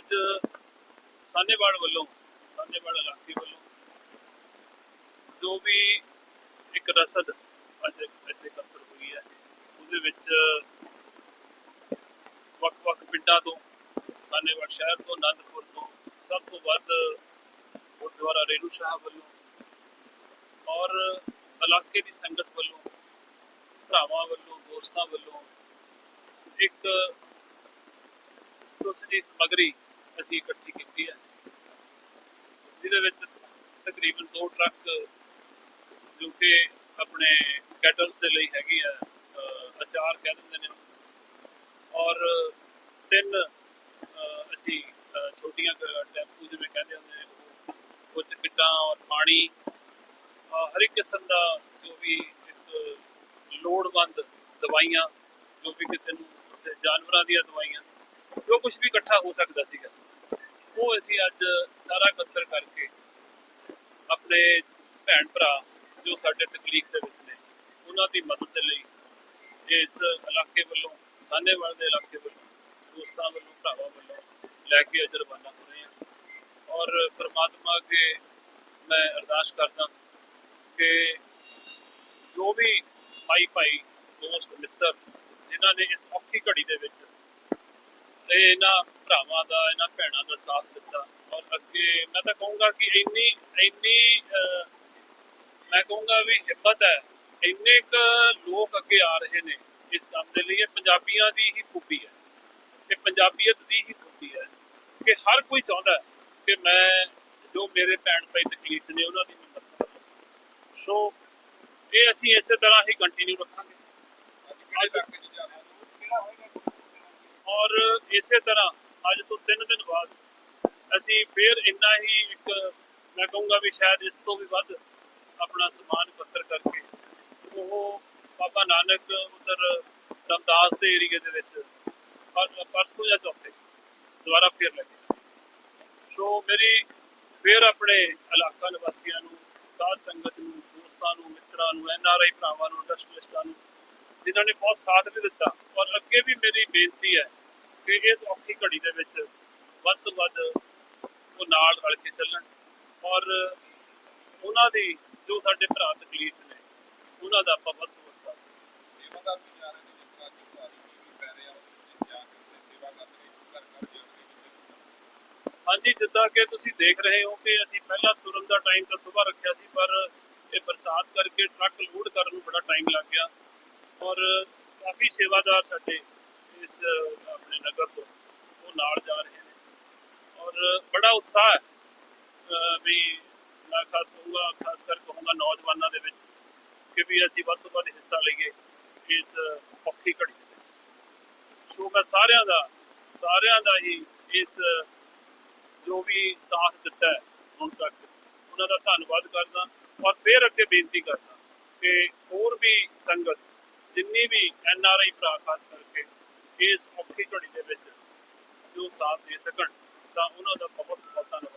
ਅੱਜ ਸਾਨੇਵਾਲ ਵੱਲੋਂ, ਸਾਨੇਵਾਲ ਇਲਾਕੇ ਵੱਲੋਂ ਜੋ ਵੀ ਇੱਕ ਰਸਦ ਅੱਜ ਇੱਥੇ ਇਕੱਤਰ ਹੋਈ ਹੈ, ਉਹਦੇ ਵਿੱਚ ਵੱਖ-ਵੱਖ ਪਿੰਡਾਂ ਤੋਂ, ਸਾਨੇਵਾਲ ਸ਼ਹਿਰ ਤੋਂ ਆਨੰਦਪੁਰ ਤੋਂ ਸਭ ਤੋਂ ਵੱਧ ਗੁਰਦੁਆਰਾ ਰੇਣੂ ਸਾਹਿਬ ਵੱਲੋਂ ਔਰ ਇਲਾਕੇ ਦੀ ਸੰਗਤ ਵੱਲੋਂ, ਭਰਾਵਾਂ ਵੱਲੋਂ, ਦੋਸਤਾਂ ਵੱਲੋਂ ਇੱਕ ਕੁਝ ਦੀ ਸਮਗਰੀ ਅਸੀਂ ਇਕੱਠੀ ਕੀਤੀ ਹੈ। ਜਿਹਦੇ ਵਿੱਚ ਤਕਰੀਬਨ 2 ਟਰੱਕ ਜੋ ਕਿ ਆਪਣੇ ਕੈਟਲਸ ਦੇ ਲਈ ਹੈਗੀ ਆ ਅਚਾਰ ਕਹਿ ਦਿੰਦੇ ਨੇ। ਔਰ ਤਿੰਨ ਅਸੀਂ ਛੋਟੀਆਂ ਟੈਂਪੂ ਜਿਵੇਂ ਕਹਿੰਦੇ ਹੁੰਦੇ ਨੇ ਕੁਝ ਕਿੱਟਾਂ ਔਰ ਪਾਣੀ ਹਰ ਇੱਕ ਕਿਸਮ ਦਾ ਜੋ ਵੀ ਇੱਕ ਲੋੜਵੰਦ ਦਵਾਈਆਂ, ਜੋ ਵੀ ਕਿਤੇ ਨੂੰ ਜਾਨਵਰਾਂ ਦੀਆਂ ਦਵਾਈਆਂ ਜੋ ਕੁਝ ਵੀ ਇਕੱਠਾ ਹੋ ਸਕਦਾ ਸੀਗਾ, ਉਹ ਅਸੀਂ ਅੱਜ ਸਾਰਾ ਇਕੱਤਰ ਕਰਕੇ ਆਪਣੇ ਭੈਣ ਭਰਾ ਜੋ ਸਾਡੇ ਤਕਲੀਫ ਦੇ ਵਿੱਚ ਨੇ, ਉਹਨਾਂ ਦੀ ਮਦਦ ਲਈ ਇਸ ਇਲਾਕੇ ਵੱਲੋਂ, ਸਾਨੇਵਾਲ ਦੇ ਇਲਾਕੇ ਵੱਲੋਂ, ਦੋਸਤਾਂ ਵੱਲੋਂ, ਭਰਾਵਾਂ ਵੱਲੋਂ ਲੈ ਕੇ ਅੱਜ ਰਵਾਨਾ ਹੋ ਰਹੇ ਹਾਂ। ਔਰ ਪ੍ਰਮਾਤਮਾ ਅੱਗੇ ਮੈਂ ਅਰਦਾਸ ਕਰਦਾ ਕਿ ਜੋ ਵੀ ਭਾਈ ਭਾਈ ਦੋਸਤ, ਮਿੱਤਰ, ਜਿਨ੍ਹਾਂ ਨੇ ਇਸ ਔਖੀ ਘੜੀ ਦੇ ਵਿੱਚ ਇਹ ਇਹਨਾਂ ਭਰਾਵਾਂ ਦਾ, ਇਹਨਾਂ ਭੈਣਾਂ ਦਾ ਸਾਥ ਦਿੱਤਾ। ਔਰ ਅੱਗੇ ਮੈਂ ਤਾਂ ਕਹੂੰਗਾ ਕਿ ਇੰਨੀ ਇੰਨੀ ਮੈਂ ਕਹੂੰਗਾ ਵੀ ਹਿੰਮਤ ਹੈ, ਇੰਨੇ ਕ ਲੋਕ ਅੱਗੇ ਆ ਰਹੇ ਨੇ ਇਸ ਕੰਮ ਦੇ ਲਈ, ਇਹ ਪੰਜਾਬੀਆਂ ਦੀ ਹੀ ਖੂਬੀ ਹੈ। ਇਹ ਪੰਜਾਬੀਅਤ ਦੀ ਹੀ ਖੂਬੀ ਹੈ ਕਿ ਹਰ ਕੋਈ ਚਾਹੁੰਦਾ ਕਿ ਮੈਂ ਜੋ ਮੇਰੇ ਭੈਣ ਭਾਈ ਤਕਲੀਫ ਨੇ, ਉਹਨਾਂ ਦੀ ਮਦਦ ਕਰਾਂ। ਸੋ ਇਹ ਅਸੀਂ ਇਸੇ ਤਰ੍ਹਾਂ ਹੀ ਕੰਟੀਨਿਊ ਰੱਖਾਂਗੇ। ਔਰ ਇਸੇ ਤਰ੍ਹਾਂ ਅੱਜ ਤੋਂ 3 ਦਿਨ ਬਾਅਦ ਅਸੀਂ ਫੇਰ ਇੰਨਾ ਹੀ ਇੱਕ, ਮੈਂ ਕਹੂੰਗਾ ਵੀ ਸ਼ਾਇਦ ਇਸ ਤੋਂ ਵੀ ਵੱਧ ਆਪਣਾ ਸਮਾਨ ਇਕੱਤਰ ਕਰਕੇ ਉਹ ਬਾਬਾ ਨਾਨਕ ਉਧਰ ਰਮਦਾਸ ਦੇ ਏਰੀਏ ਦੇ ਵਿੱਚ ਪਰਸੋਂ ਜਾਂ ਚੌਥੇ ਦੁਬਾਰਾ ਫੇਰ ਲੱਗੇ। ਸੋ ਮੇਰੀ ਫੇਰ ਆਪਣੇ ਇਲਾਕਾ ਨਿਵਾਸੀਆਂ ਨੂੰ, ਸਾਧ ਸੰਗਤ ਨੂੰ, ਦੋਸਤਾਂ ਨੂੰ, ਮਿੱਤਰਾਂ ਨੂੰ, ਐਨ ਆਰ ਆਈ ਭਰਾਵਾਂ ਨੂੰ ਇੰਡਸਟਰੀਲਿਸਟਾਂ ਨੂੰ, ਜਿਨ੍ਹਾਂ ਨੇ ਬਹੁਤ ਸਾਥ ਵੀ ਦਿੱਤਾ ਔਰ ਅੱਗੇ ਵੀ ਮੇਰੀ ਬੇਨਤੀ ਹੈ ਕਿ ਇਸ ਔਖੀ ਘੜੀ ਦੇ ਵਿੱਚ ਵੱਧ ਤੋਂ ਵੱਧ ਉਹ ਨਾਲ ਰਲ ਕੇ ਚੱਲਣ। ਔਰ ਉਹਨਾਂ ਦੀ ਜੋ ਸਾਡੇ ਭਰਾ ਤਕਲੀਫ ਨੇ ਉਹਨਾਂ ਦਾ ਆਪਾਂ ਵੱਧ ਤੋਂ ਵੱਧ ਸਾਥ ਦੇਈਏ। ਹਾਂਜੀ ਜਿੱਦਾਂ ਕਿ ਤੁਸੀਂ ਦੇਖ ਰਹੇ ਹੋ ਕਿ ਅਸੀਂ ਪਹਿਲਾਂ ਤੁਰਨ ਦਾ ਟਾਈਮ ਤਾਂ ਸਵੇਰ ਰੱਖਿਆ ਸੀ ਪਰ ਇਹ ਬਰਸਾਤ ਕਰਕੇ ਟਰੱਕ ਲੋਡ ਕਰਨ ਨੂੰ ਬੜਾ ਟਾਈਮ ਲੱਗ ਗਿਆ। ਔਰ ਕਾਫੀ ਸੇਵਾਦਾਰ ਸਾਡੇ ਇਸ ਆਪਣੇ ਨਗਰ ਤੋਂ ਉਹ ਨਾਲ ਜਾ ਰਹੇ ਨੇ। ਔਰ ਬੜਾ ਉਤਸ਼ਾਹ ਹੈ ਵੀ ਮੈਂ ਖਾਸ ਕਹੂੰਗਾ, ਖਾਸ ਕਰ ਕਹੂੰਗਾ ਨੌਜਵਾਨਾਂ ਦੇ ਵਿੱਚ ਕਿ ਵੀ ਅਸੀਂ ਵੱਧ ਤੋਂ ਵੱਧ ਹਿੱਸਾ ਲਈਏ ਇਸ ਔਖੀ ਘੜੀ ਦੇ ਵਿੱਚ। ਸੋ ਮੈਂ ਸਾਰਿਆਂ ਦਾ ਸਾਰਿਆਂ ਦਾ ਹੀ ਇਸ ਜੋ ਵੀ ਸਾਥ ਦਿੱਤਾ ਹੈ ਹੁਣ ਤੱਕ, ਉਹਨਾਂ ਦਾ ਧੰਨਵਾਦ ਕਰਦਾ ਔਰ ਫੇਰ ਅੱਗੇ ਬੇਨਤੀ ਕਰਦਾ ਕਿ ਹੋਰ ਵੀ ਸੰਗਤ, ਜਿੰਨੀ ਵੀ ਐਨ ਆਰ ਆਈ ਭਰਾ, ਖਾਸ ਕਰਕੇ ਇਸ ਔਖੀ ਘੜੀ ਦੇ ਵਿੱਚ ਜੋ ਸਾਥ ਦੇ ਸਕਣ ਤਾਂ ਉਹਨਾਂ ਦਾ ਬਹੁਤ ਬਹੁਤ ਧੰਨਵਾਦ